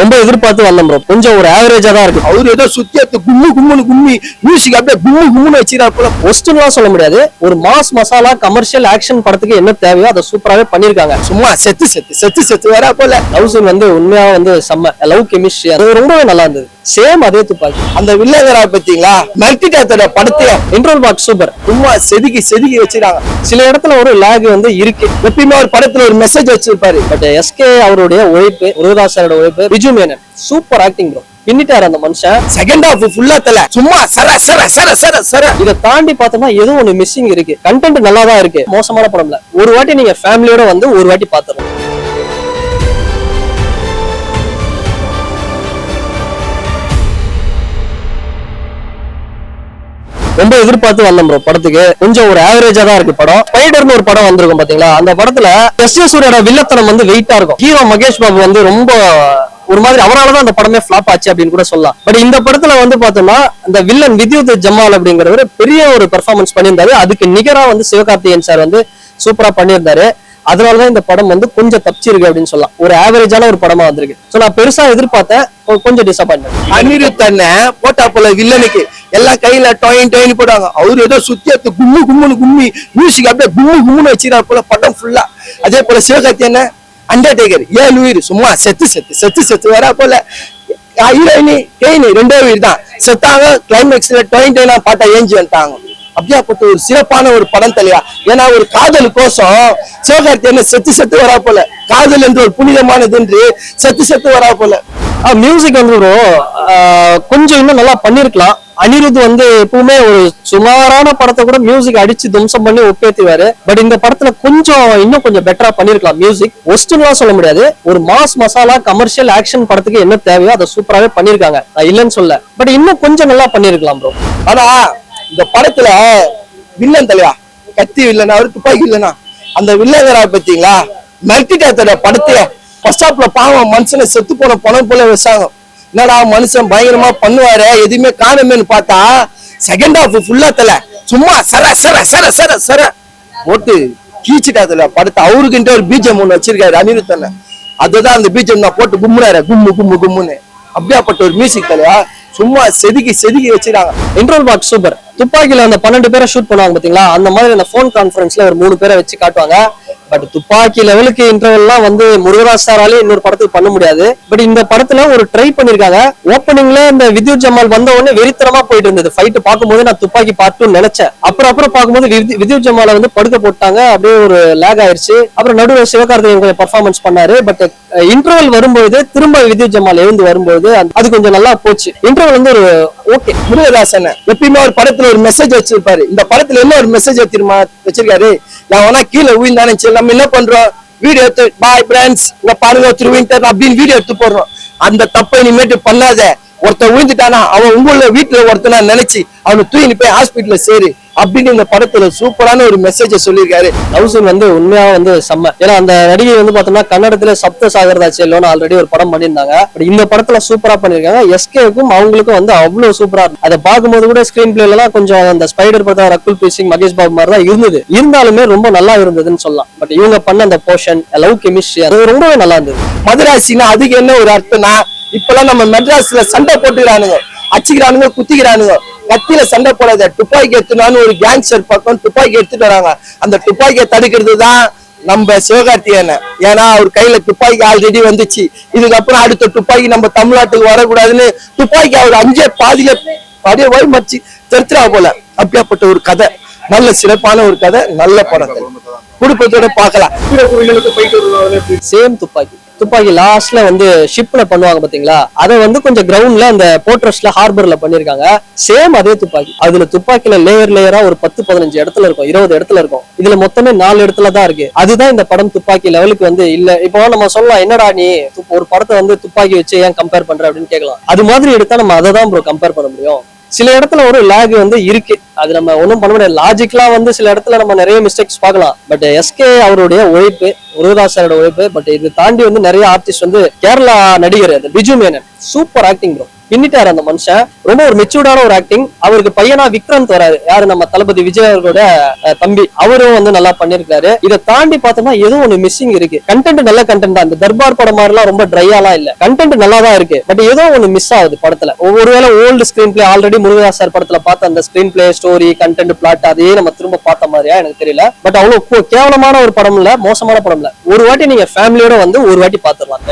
ரொம்ப எதிர்பார்த்து வந்தோம் ப்ரோ கொஞ்சம் ஒரு ஆவரேஜா தான் இருக்கு. அவரு ஏதோ சுத்தியத்து கும்மு கும்முன்னு கும்மி மியூசிக் அப்படியே கும்மு கும்முன்னு வச்சிருக்கா போல. ஒஸ்ட்லாம் சொல்ல முடியாது. ஒரு மாஸ் மசாலா கமர்ஷியல் ஆக்ஷன் படத்துக்கு என்ன தேவையோ அதை சூப்பராகவே பண்ணிருக்காங்க சும்மா செத்து செத்து செத்து செத்து வரா போல. லவ் சீன் வந்து உண்மையா வந்து செம்ம. லவ் கெமிஸ்ட்ரி அது ரொம்பவே நல்லா இருந்தது. சேம் அதே துப்பாக்கி. அந்த வில்லங்கரா பாத்தீங்களா மல்டிடாத்தோட படத்தையும். இன்ட்ரோல் பாக்ஸ் சூப்பர் சும்மா செதுக்கி செதுக்கி வச்சிருக்காங்க சில இடத்துல ஒரு லேக் வந்து இருக்கு. எப்பயுமே ஒரு படத்துல ஒரு மெசேஜ் வச்சிருப்பாரு. பட் எஸ்கே அவருடைய உழைப்பு முருகதாசரோட உழைப்பு Arjun Menon super acting bro பின்னிட்டாரு அந்த மனுஷன். செகண்ட் ஹாஃப் ஃபுல்லா தல சும்மா சர சர சர சர சர. இதை தாண்டி பார்த்தோம்னா ஏதோ ஒண்ணு மிஸ்ஸிங் இருக்கு. கண்டென்ட் நல்லா தான் இருக்கு. மோசமான படம்ல. ஒரு வாட்டி நீங்க ஃபேமிலியோட வந்து ஒரு வாட்டி பாத்துறோம் ரொம்ப எதிர்பார்த்து வந்தோம் ப்ரோ படத்துக்கு. கொஞ்சம் ஒரு ஆவரேஜா தான் இருக்கு படம். ஸ்பைடர்னு ஒரு படம் வந்திருக்கும் பாத்தீங்களா? அந்த படத்துல எஸ் எஸ் சூரியோட வில்லத்தனம் வந்து வெயிட்டா இருக்கும். ஹீரோ மகேஷ் பாபு வந்து ரொம்ப ஒரு மாதிரி அவரால் தான் அந்த படமே ஃபிளாப் ஆச்சு அப்படின்னு கூட சொல்லலாம். பட் இந்த படத்துல வந்து பார்த்தோம்னா இந்த வில்லன் வித்யுத் ஜம்மால் அப்படிங்கிறவர் பெரிய ஒரு பெர்ஃபார்மன்ஸ் பண்ணியிருந்தாரு. அதுக்கு நிகரா வந்து சிவகார்த்திகேயன் சார் வந்து சூப்பரா பண்ணியிருந்தாரு. அதனாலதான் இந்த படம் வந்து கொஞ்சம் தப்பிச்சிருக்கு அப்படின்னு சொல்லலாம். ஒரு ஆவரேஜான ஒரு படமா வந்திருக்கு. சோ நான் பெருசா எதிர்பார்த்தேன். கொஞ்சம் டிசப்பாயின்மெண்ட் அனிருத் அண்ணன் போட்டா போல வில்லனுக்கு எல்லாம் கையில டொயின் டொயின் போடுவாங்க. அவரு ஏதோ சுத்தியத்து கும்மு கும்முன்னு கும்மி மியூசிக் அப்படியே கும்மு கும்முன்னு வச்சிருக்கா போல படம் ஃபுல்லா அதே போல சிவகார்த்தி என்ன அண்டர்டேக்கர் ஏழு உயிர் சும்மா செத்து செத்து செத்து செத்து வரா போல. ஹீரோயினி ஹெயினி ரெண்டே உயிர் தான். செத்தாங்க கிளைமேக்ஸ்ல டொயின் டொயினா பாட்டா ஏஞ்சி வந்துட்டாங்க. அப்படியாப்பட்ட ஒரு சிறப்பான ஒரு படம் தலையா. ஏன்னா ஒரு காதலுக்கோசம் சிவகார்த்தி என்ன செத்து செத்து வரா போல. காதல் என்று ஒரு புனிதமானது என்று செத்து செத்து வரா போல. மியூசிக் வந்து ப்ரோ கொஞ்சம் இன்னும் நல்லா பண்ணிருக்கலாம். அனிருத் வந்து எப்பவுமே ஒரு சுமாரான படத்தை கூட மியூசிக் அடிச்சு தும்சம் பண்ணி ஒப்பேத்துவாரு பட் இந்த படத்துல கொஞ்சம் இன்னும் கொஞ்சம் பெட்டரா பண்ணிருக்கலாம் மியூசிக் ஒஸ்ட்லாம் சொல்ல முடியாது. ஒரு மாஸ் மசாலா கமர்ஷியல் ஆக்ஷன் படத்துக்கு என்ன தேவையோ அதை சூப்பராகவே பண்ணிருக்காங்க. நான் இல்லைன்னு சொல்ல பட் இன்னும் கொஞ்சம் நல்லா பண்ணிருக்கலாம் ப்ரோ ஆனா இந்த படத்துல வில்லன் தலையா கத்தி வில்லனா அவரு துப்பாக்கி இல்லனா அந்த வில்லங்கரா பாத்தீங்களா? மல்டிடாத்தோட படத்தையே பஸ் ஸ்டாப்ல பாவம் மனுஷனை செத்து போன பணம் போல வச்சாங்க. என்னடா மனுஷன் பயங்கரமா பண்ணுவாரு எதுவுமே காணுமேனு பார்த்தா செகண்ட் ஹாஃப் ஃபுல்லா தல சும்மா சர சர சர சர சர போட்டு கீச்சிட்டாதுல படுத்து அவருக்குன்ட்டு ஒரு பீஜம் ஒண்ணு வச்சிருக்காரு அனிருத் அதுதான் அந்த பீஜம் நான் போட்டு கும்முறாரு கும்மு கும்மு கும்முன்னு. அப்படியாப்பட்ட ஒரு மியூசிக் தலையா சும்மா செதுக்கி செதுக்கி வச்சிருக்காங்க. இன்ட்ரோல் பாக்ஸ் சூப்பர் துப்பாக்கில அந்த பன்னெண்டு பேரை ஷூட் பண்ணுவாங்க பாத்தீங்களா? அந்த மாதிரி அந்த ஃபோன் கான்ஃபரன்ஸ்ல ஒரு மூணு பேரை வச்சு காட்டுவாங்க. பட் துப்பாக்கி லெவலுக்கு இன்டர்வல்லாம் வந்து முருகராஜ் சாராலே இன்னொரு படத்துக்கு பண்ண முடியாது. பட் இந்த படத்துல ஒரு ட்ரை பண்ணிருக்காங்க. ஓப்பனிங்ல இந்த வித்யுத் ஜமால் வந்த உடனே வெறித்தனமா போயிட்டு இருந்தது. ஃபைட் பார்க்கும்போது நான் துப்பாக்கி பார்த்துன்னு நினைச்சேன். அப்புறம் அப்புறம் பார்க்கும்போது வித்யு- வித்யுத் ஜமாலை வந்து படுக்க போட்டாங்க. அப்படியே ஒரு லேக் ஆயிருச்சு. அப்புறம் நடுவில் சிவகார்த்திகேயன் கொஞ்சம் பர்ஃபார்மன்ஸ் பண்ணாரு. பட் இன்டர்வல் வரும்போது திரும்ப வித்யுத் ஜமால் எழுந்து வரும்போது அது கொஞ்சம் நல்லா போச்சு. இன்டர்வல் வந்து ஒரு ஓகே முருகதாசன் எப்பயுமே ஒரு படத்துல ஒரு மெசேஜ் வச்சிருப்பாரு. இந்த படத்துல என்ன ஒரு மெசேஜ் வச்சிருமா வச்சிருக்காரு? நான் வேணா கீழே விழுந்தானே சரி நம்ம என்ன பண்றோம்? வீடியோ எடுத்து பாய் பிரான்ஸ் இங்க பாருங்க திரு வின்டர் அப்படின்னு வீடியோ எடுத்து போடுறோம். அந்த தப்பை இனிமேட்டு பண்ணாத. ஒருத்தன் விழுந்துட்டானா அவன் உங்கள வீட்டுல ஒருத்தனா நினைச்சு அவனை தூக்கி போய் ஹாஸ்பிட்டல்ல சேரு அப்படின்னு இந்த படத்துல சூப்பரான ஒரு மெசேஜை சொல்லியிருக்காரு. லவ்சன் வந்து உண்மையா வந்து செம்ம. ஏன்னா அந்த நடிகை வந்து பாத்தோம்னா கன்னடத்துல சப்த சாகரதா செல்லோன்னு ஆல்ரெடி ஒரு படம் பண்ணியிருந்தாங்க. பட் இந்த படத்துல சூப்பரா பண்ணிருக்காங்க எஸ்கேக்கும் அவங்களுக்கும் வந்து அவ்வளவு சூப்பரா இருக்கும் அதை பார்க்கும்போது கூட ஸ்கிரீன் பிளேல எல்லாம் கொஞ்சம் அந்த ஸ்பைடர் படத்தில் ரகுல் பிரீத் சிங் மகேஷ் பாபு மாதிரி தான் இருந்தது. இருந்தாலுமே ரொம்ப நல்லா இருந்ததுன்னு சொல்லலாம். பட் இவங்க பண்ண அந்த போர்ஷன் லவ் கெமிஸ்ட்ரி அது ரொம்பவே நல்லா இருந்தது. மதுராசினா அதுக்கு என்ன ஒரு அர்த்தம்னா இப்பெல்லாம் நம்ம மெட்ராஸ்ல சண்டை போட்டுக்கிறானுங்க அச்சுக்கிறானுங்க குத்திக்கிறானுங்க. கத்தியில சண்டை போடாத துப்பாக்கி எடுத்துனான்னு ஒரு கேங்ஸ்டர் பக்கம் துப்பாக்கி எடுத்துட்டு வராங்க. அந்த துப்பாக்கியை தடுக்கிறது தான் நம்ம சிவகார்த்திகேயனை. ஏன்னா அவர் கையில துப்பாக்கி ஆல்ரெடி வந்துச்சு. இதுக்கப்புறம் அடுத்த துப்பாக்கி நம்ம தமிழ்நாட்டுக்கு வரக்கூடாதுன்னு துப்பாக்கி அவர் அஞ்சே பாதியில பாதிய போய் மச்சு தெரிச்சிரா போல. அப்படியாப்பட்ட ஒரு கதை. நல்ல சிறப்பான ஒரு கதை நல்ல படம் குடும்பத்தோட பார்க்கலாம். சேம் துப்பாக்கி. துப்பாக்கி லாஸ்ட்ல வந்து ஷிப்ல பண்ணுவாங்க பாத்தீங்களா? அதை வந்து கொஞ்சம் கிரவுண்ட்ல அந்த போர்ட்ரஸ்ல ஹார்பர்ல பண்ணிருக்காங்க. சேம் அதே துப்பாக்கி. அதுல துப்பாக்கில லேயர் லேயரா ஒரு பத்து பதினஞ்சு இடத்துல இருக்கும். இருபது இடத்துல இருக்கும். இதுல மொத்தமே நாலு இடத்துல தான் இருக்கு. அதுதான் இந்த படம் துப்பாக்கி லெவலுக்கு வந்து இல்ல. இப்போ நம்ம சொல்லலாம் என்னடா நீ ஒரு படத்தை வந்து துப்பாக்கி வச்சு ஏன் கம்பேர் பண்ற? அப்படின்னு கேட்கலாம். அது மாதிரி எடுத்தா நம்ம அதை தான் ப்ரோ கம்பேர் பண்ண முடியும். சில இடத்துல ஒரு லேக் வந்து இருக்கு. அது நம்ம ஒன்றும் பண்ண முடியாது. லாஜிக்கலாக வந்து சில இடத்துல நம்ம நிறைய மிஸ்டேக்ஸ் பார்க்கலாம். பட் எஸ்கே அவருடைய உழைப்பு முருகதாசரோட உழைப்பு பட் இது தாண்டி வந்து நிறைய ஆர்டிஸ்ட் வந்து கேரளா நடிகர் அந்த Biju Menon. Super acting bro பின்னிட்டாரு அந்த மனுஷன். ரொம்ப ஒரு மெச்சூர்டான ஒரு ஆக்டிங் அவருக்கு பையனா விக்ராந்த் வராரு யாரு? நம்ம தளபதி விஜய் அவர்களோட தம்பி. அவரும் வந்து நல்லா பண்ணிருக்காரு இதை தாண்டி பார்த்தோம்னா ஏதோ ஒண்ணு மிஸ்ஸிங் இருக்கு. கண்டென்ட் நல்ல கண்டென்ட் தான். இந்த தர்பார் படம் மாதிரிலாம் ரொம்ப ட்ரையாலாம் இல்ல. கண்டென்ட் நல்லா தான் இருக்கு. பட் ஏதோ ஒண்ணு மிஸ் ஆகுது படத்துல. ஒருவேளை old screenplay already Murugadoss sir படத்துல பார்த்த அந்த screen play story content plot அதையே நம்ம திரும்ப பார்த்த மாதிரியா எனக்கு தெரியல. பட் அவ்வளவு கேவலமான ஒரு படம் இல்ல மோசமான படம் இல்ல ஒரு வாட்டி நீங்க ஃபேமிலியோட வந்து ஒரு வாட்டி பாத்துடலாம்